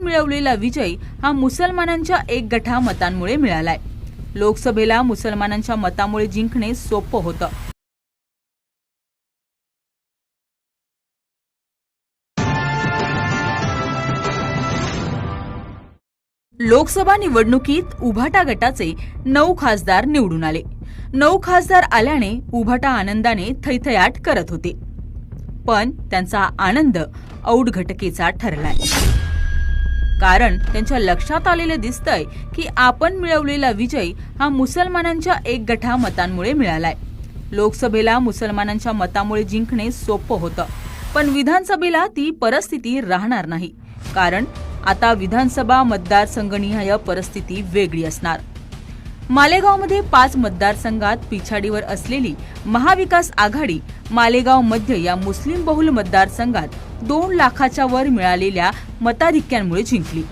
मिळवलेला विजय हा मुसलमानांच्या एक गठा मतांमुळे मिळालाय. लोकसभेला मुसलमानांच्या मतामुळे जिंकणे सोपं होतं. लोकसभा निवडणुकीत उभाटा गटाचे नऊ खासदार निवडून आले. नऊ खासदार आल्याने उभाटा आनंदाने थैथयाट करत होते. पण त्यांचा आनंद औड घटकेचा ठरलाय. कारण त्यांच्या लक्षात आलेलं दिसतंय की आपण मिळवलेला विजय हा मुसलमानांच्या एक गठा मतांमुळे मिळालाय. लोकसभेला मुसलमानांच्या मतामुळे जिंकणे सोपं होतं पण विधानसभेला ती परिस्थिती राहणार नाही. कारण आता विधानसभा मतदारसंघनिहाय परिस्थिती वेगळी असणार. मालेगावमध्ये पाच मतदारसंघात पिछाडीवर असलेली महाविकास आघाडी मालेगाव मध्य या मुस्लिम बहुल मतदारसंघात दोन लाखाच्या वर मिळालेल्या मताधिक्यांमुळे जिंकली.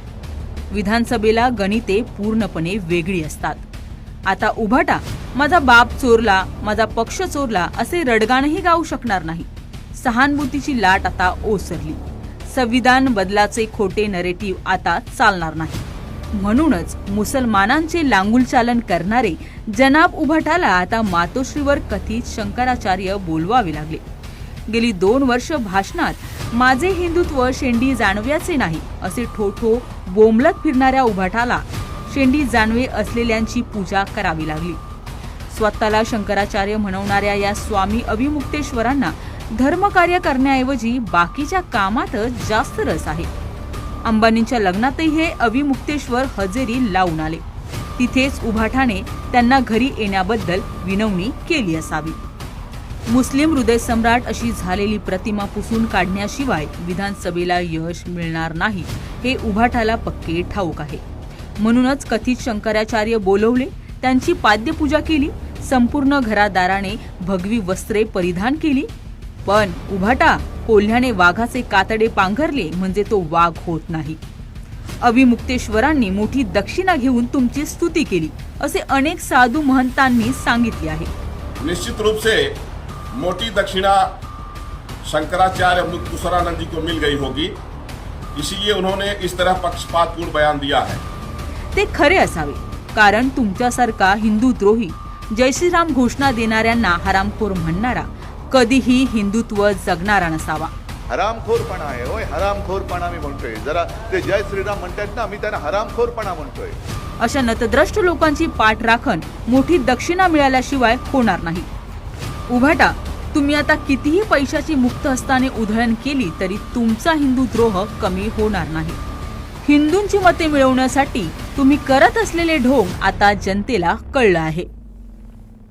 विधानसभेला गणिते पूर्णपणे वेगळी असतात. आता उभाटा माझा बाप चोरला माझा पक्ष चोरला असे रडगाणही गाऊ शकणार नाही. सहानुभूतीची लाट आता ओसरली. संविधान बदलाचे खोटे नरेटिव्ह आता चालणार नाही. म्हणूनच मुसलमानांचे लांगुलचालन करणारे जनाब उभाटाला आता मातोश्रीवर कथित शंकराचार्य बोलवावे लागले. गेली दोन वर्ष भाषणात माझे हिंदुत्व शेंडी जाणव्याचे नाही असे ठोठो बोंबलत फिरणाऱ्या उभाटाला शेंडी जाणवे असलेल्यांची पूजा करावी लागली. स्वतःला शंकराचार्य म्हणवणाऱ्या या स्वामी अभिमुक्तेश्वरांना धर्मकार्य करण्याऐवजी बाकीच्या कामातच जास्त रस आहे. अंबानींच्या लग्नातही हे अविमुक्तेश्वर हजेरी लावून आले. तिथेच उभाठाने त्यांना घरी येण्याबद्दल विनवणी केली असावी. मुस्लिम हृदय सम्राट अशी झालेली प्रतिमा पुसून काढण्याशिवाय विधानसभेला यश मिळणार नाही हे उभाठाला पक्के ठाऊक आहे. म्हणूनच कथित शंकराचार्य बोलवले त्यांची पाद्यपूजा केली संपूर्ण घरादाराने भगवी वस्त्रे परिधान केली पण उभाटा कोल्ह्याने वाघाचे कातडे पांघरले म्हणजे तो वाघ होत नाही. अविमुक्तेश्वरांनी मोठी दक्षिणा घेऊन तुमची स्तुती केली असे अनेक साधू महंतांनी सांगितले आहे. निश्चित रूप से मोटी दक्षिणा शंकराचार्य मुक्तुसरानंद जी को मिल गई होगी इसीलिए उन्होंने इस तरह पक्षपातपूर्ण बयान दिया है। ते खरे असावे कारण तुमच्यासारखा हिंदू द्रोही जय श्रीराम घोषणा देणाऱ्यांना हरामखोर म्हणणारा कधीही हिंदुत्व जगणारा नसावा. हरामखोरपणा आहे होय हरामखोरपणा मी म्हणतोय. जरा ते जय श्रीराम म्हणतात ना मी त्यांना हरामखोरपणा म्हणतोय. अशा नतद्रष्ट लोकांची पाठ राखण मोठी दक्षिणा मिळाल्याशिवाय होणार नाही. उभाटा तुम्ही आता कितीही पैशाची मुक्त हस्ताने उधळण केली तरी तुमचा हिंदू द्रोह कमी होणार नाही. हिंदूंची मते मिळवण्यासाठी तुम्ही करत असलेले ढोंग आता जनतेला कळलं आहे.